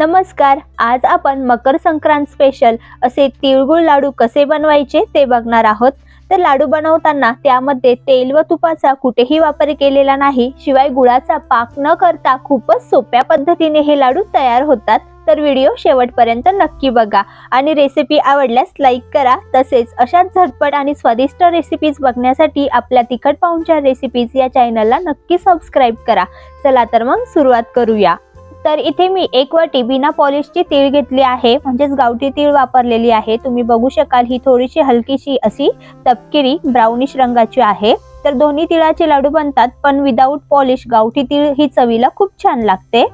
नमस्कार आज आपण मकर संक्रांत स्पेशल असे तिळगुळ लाडू कसे बनवायचे ते बघणार आहोत. तर लाडू बनवताना त्यामध्ये तेल व तुपाचा कुठेही वापर केलेला नाही शिवाय गुळाचा पाक न करता खूपच सोप्या पद्धतीने हे लाडू तयार होतात. तर व्हिडिओ शेवटपर्यंत नक्की बघा आणि रेसिपी आवडल्यास लाईक करा. तसेच अशाच झटपट आणि स्वादिष्ट रेसिपीज बघण्यासाठी आपल्या तिखट पाहुणच्या रेसिपीज या चॅनलला नक्की सबस्क्राईब करा. चला तर मग सुरुवात करूया. तर इथे मी एक वाटी बिना पॉलिशची तीळ घेतली आहे म्हणजेच गावठी तीळ वापरलेली आहे. तुम्ही बघू शकाल ही थोडीशी हलकीशी अशी तपकिरी ब्राउनिश रंगाची आहे. तर दोन्ही तिळाचे लाडू बनतात पण विदाऊट पॉलिश गावठी तीळ ही चवीला खूप छान लागते.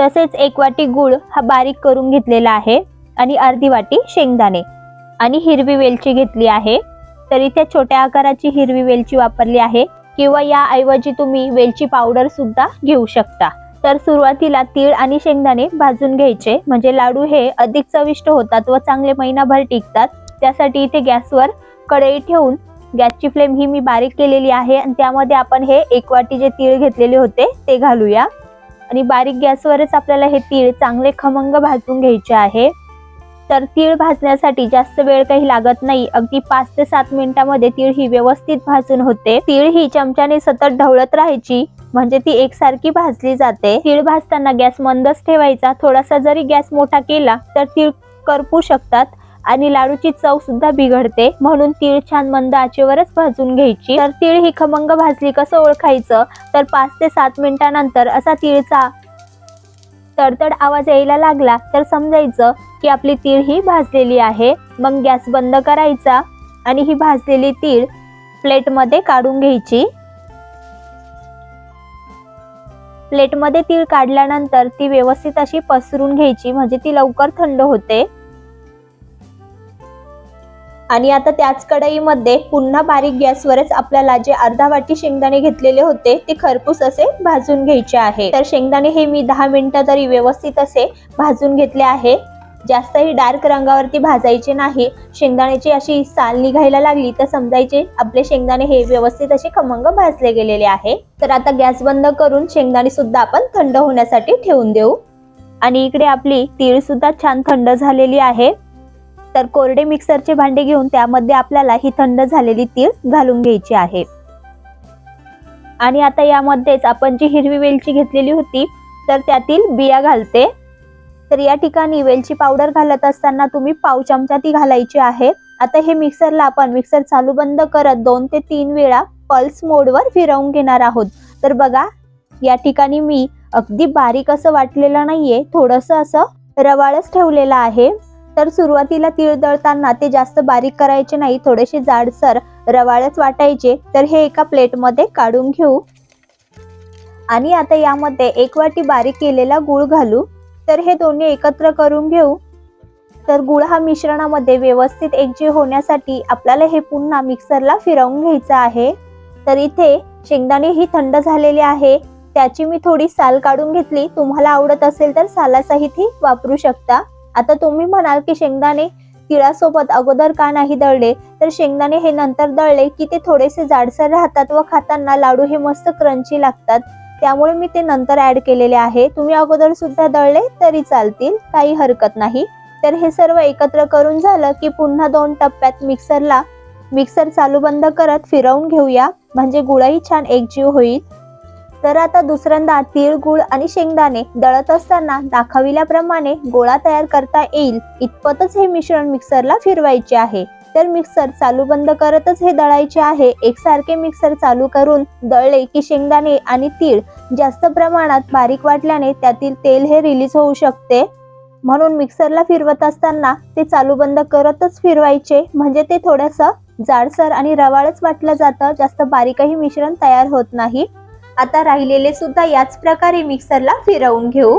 तसेच एक वाटी गुळ हा बारीक करून घेतलेला आहे आणि अर्धी वाटी शेंगदाणे. आणि हिरवी वेलची घेतली आहे. तर इथे छोट्या आकाराची हिरवी वेलची वापरली आहे. किंवा याऐवजी तुम्ही वेलची पावडर सुद्धा घेऊ शकता. तर सुरुवातीला तीळ आणि शेंगदाणे भाजून घ्यायचे. म्हणजे लाडू हे अधिक चविष्ट होतात व चांगले महिनाभर टिकतात. त्यासाठी इथे गॅसवर कढई ठेवून गॅसची फ्लेम ही मी बारीक केलेली आहे आणि त्यामध्ये आपण हे एक वाटी जे तीळ घेतलेले होते ते घालूया. आणि बारीक गॅसवरच आपल्याला हे तीळ चांगले खमंग भाजून घ्यायचे आहे. तर तीळ भाजण्यासाठी जास्त वेळ काही लागत नाही. अगदी पाच ते सात मिनिटामध्ये तीळ ही व्यवस्थित भाजून होते. तीळ ही चमच्याने सतत ढवळत राहायची म्हणजे ती एकसारखी भाजली जाते. तीळ भाजताना गॅस मंदच ठेवायचा. थोडासा जरी गॅस मोठा केला तर तीळ करपू शकतात आणि लाडूची चव सुद्धा बिघडते. म्हणून तीळ छान मंद आचेवरच भाजून घ्यायची. तर तीळ ही खमंग भाजली कसं ओळखायचं? तर पाच ते सात मिनिटानंतर असा तीळचा तडतड आवाज यायला लागला तर समजायचं की आपली तीळ ही भाजलेली आहे. मग गॅस बंद करायचा आणि ही भाजलेली तीळ प्लेटमध्ये काढून घ्यायची. प्लेटमध्ये तीळ काढल्यानंतर ती व्यवस्थित अशी पसरून घ्यायची म्हणजे ती लवकर थंड होते. आणि आता त्याच कढईमध्ये पुन्हा बारीक गॅसवरच आपल्याला जे अर्धा वाटी शेंगदाणे घेतलेले होते ते खरपूस असे भाजून घ्यायचे आहे. तर शेंगदाणे हे मी दहा मिनिटं तरी व्यवस्थित असे भाजून घेतले आहे. जास्तही डार्क रंगावरती भाजायचे नाही. शेंगदाण्याची अशी साल निघायला लागली तर समजायचे आपले शेंगदाणे हे व्यवस्थित असे खमंग भाजले गेलेले आहे. तर आता गॅस बंद करून शेंगदाणे सुद्धा आपण थंड होण्यासाठी ठेवून देऊ. आणि इकडे आपली तीळ सुद्धा छान थंड झालेली आहे. तर कोरडे मिक्सरचे भांडे घेऊन त्यामध्ये आपल्याला ही थंड झालेली तीळ घालून घ्यायची आहे. आणि आता यामध्येच आपण जी हिरवी वेलची घेतलेली होती तर त्यातील बिया घालते. तर या ठिकाणी वेलची पावडर घालत असताना तुम्ही पाव चमचा ती घालायची आहे. आता हे मिक्सरला आपण मिक्सर चालू बंद करत दोन ते तीन वेळा पल्स मोडवर फिरवून घेणार आहोत. तर बघा या ठिकाणी मी अगदी बारीक असं वाटलेलं नाहीये थोडंसं असं रवाळच ठेवलेलं आहे. तर सुरुवातीला तीळ दळताना ते जास्त बारीक करायचे नाही थोडेसे जाडसर रवाळच वाटायचे. तर हे एका प्लेटमध्ये काढून घेऊ. आणि आता यामध्ये एक वाटी बारीक केलेला गुळ घालू. तर हे दोन्ही एकत्र करून घेऊ. तर गुळ हा मिश्रणामध्ये व्यवस्थित एकजीव होण्यासाठी आपल्याला हे पुन्हा मिक्सरला फिरवून घ्यायचं आहे. तर इथे शेंगदाणे ही थंड झालेले आहे. त्याची मी थोडी साल काढून घेतली. तुम्हाला आवडत असेल तर सालासहित ही वापरू शकता. आता तुम्ही म्हणाल की शेंगदाणे तिळासोबत अगोदर का नाही दळले? तर शेंगदाणे हे नंतर दळले की ते थोडेसे जाडसर राहतात व खाताना लाडू हे मस्त क्रंची लागतात. त्यामुळे मी ते नंतर ऍड केलेले आहे. तुम्ही अगोदर सुद्धा दळले तरी चालतील काही हरकत नाही. तर हे सर्व एकत्र करून झालं की पुन्हा दोन टप्प्यात मिक्सरला मिक्सर चालू बंद करत फिरवून घेऊया. म्हणजे गुळही छान एकजीव होईल. तर आता दुसऱ्यांदा तीळ गुळ आणि शेंगदाणे दळत असताना दाखविल्याप्रमाणे गोळा तयार करता येईल. इतपतच हे मिश्रण मिक्सरला फिरवायचे आहे. तर मिक्सर चालू बंद करतच हे दळायचे आहे. एकसारखे मिक्सर चालू करून दळले की शेंगदाणे आणि तीळ जास्त प्रमाणात बारीक वाटल्याने त्यातील तेल हे रिलीज होऊ शकते. म्हणून मिक्सरला फिरवत असताना ते चालू बंद करतच फिरवायचे. म्हणजे ते थोडंसं जाडसर आणि रवाळच वाटलं जातं. जास्त बारीकही मिश्रण तयार होत नाही. आता राहिलेले सुद्धा याच प्रकारे मिक्सरला फिरवून घेऊ.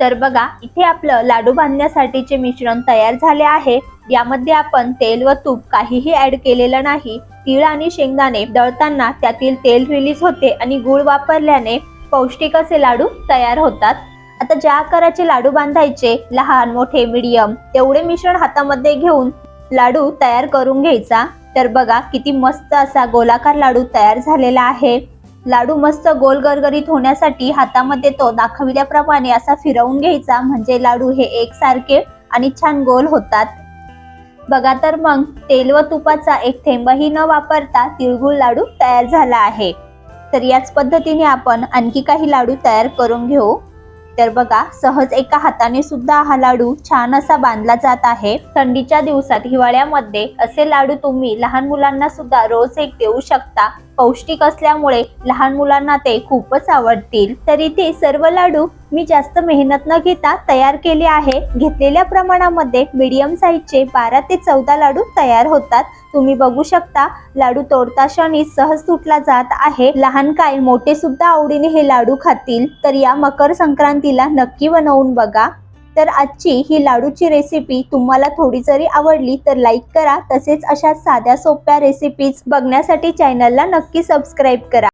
तर बघा इथे आपलं लाडू बांधण्यासाठीचे मिश्रण तयार झाले आहे. यामध्ये आपण तेल व तूप काहीही ऍड केलेलं नाही. तीळ आणि शेंगदाणे दळताना त्यातील तेल रिलीज होते आणि गुळ वापरल्याने पौष्टिक असे लाडू तयार होतात. आता ज्या आकाराचे लाडू बांधायचे लहान मोठे मीडियम तेवढे मिश्रण हातामध्ये घेऊन लाडू तयार करून घ्यायचा. तर बघा किती मस्त असा गोलाकार लाडू तयार झालेला आहे. लाडू मस्त गोल गरगरीत होण्यासाठी हातामध्ये तो दाखविल्याप्रमाणे असा फिरवून घ्यायचा. म्हणजे लाडू हे एकसारखे आणि छान गोल होतात. बघा तर मग तेल व तुपाचा एक थेंबही न वापरता तिळगुळ लाडू तयार झाला आहे. तर याच पद्धतीने आपण आणखी काही लाडू तयार करून घेऊ. तर बघा सहज एका हाताने सुद्धा हा लाडू छान असा बांधला जात आहे. थंडीच्या दिवसात हिवाळ्यामध्ये असे लाडू तुम्ही लहान मुलांना सुद्धा रोज एक देऊ शकता. पौष्टिक असल्यामुळे लहान मुलांना ते खूपच आवडतील. तर इथे सर्व लाडू मी जास्त मेहनत न घेता तयार केले आहे. घेतलेल्या प्रमाणामध्ये मीडियम साईजचे बारा ते चौदा लाडू तयार होतात. तुम्ही बघू शकता लाडू तोडता क्षणी सहज तुटला जात आहे. लहान काय मोठे सुद्धा आवडीने हे लाडू खातील. तर या मकर संक्रांतीला नक्की बनवून बघा. तर आजची ही लाडूची रेसिपी तुम्हाला थोडी जरी आवडली तर लाईक करा. तसेच अशा साध्या सोप्या रेसिपीज बघण्यासाठी चॅनलला नक्की सबस्क्राईब करा.